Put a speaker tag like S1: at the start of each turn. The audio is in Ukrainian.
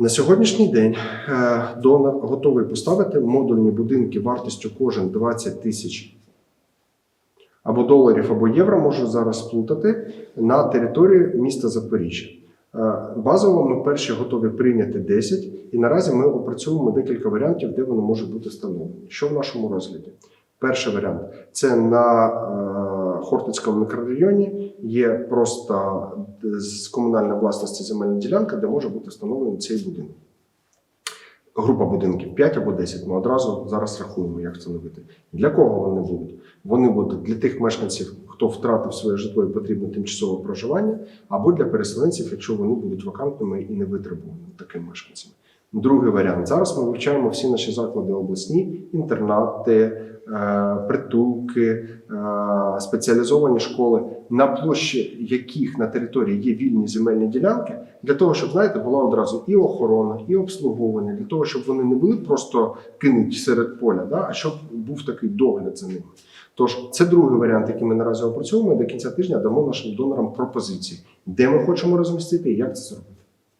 S1: На сьогоднішній день е, донор готовий поставити модульні будинки вартістю кожен 20 тисяч або доларів, або євро, можу зараз сплутати, на території міста Запоріжжя. Е, Базово ми перші готові прийняти 10, і наразі ми опрацьовуємо декілька варіантів, де вони можуть бути встановлені. Що в нашому розгляді? Перший варіант це на е, Хортицькому мікрорайоні. Є просто е, з комунальної власності земельна ділянка, де може бути встановлений цей будинок. Група будинків 5 або 10. Ми одразу зараз рахуємо, як встановити. Для кого вони будуть? Вони будуть для тих мешканців, хто втратив своє житло і потрібно тимчасове проживання, або для переселенців, якщо вони будуть вакантними і не витребуваними такими мешканцями. Другий варіант. Зараз ми вивчаємо всі наші заклади обласні, інтернати, е, притулки, е, спеціалізовані школи, на площі яких на території є вільні земельні ділянки, для того, щоб знаєте, була одразу і охорона, і обслуговування, для того, щоб вони не були просто кинуті серед поля, да, а щоб був такий догляд за ними. Тож це другий варіант, який ми наразі опрацьовуємо. До кінця тижня дамо нашим донорам пропозиції, де ми хочемо розмістити і як це зробити.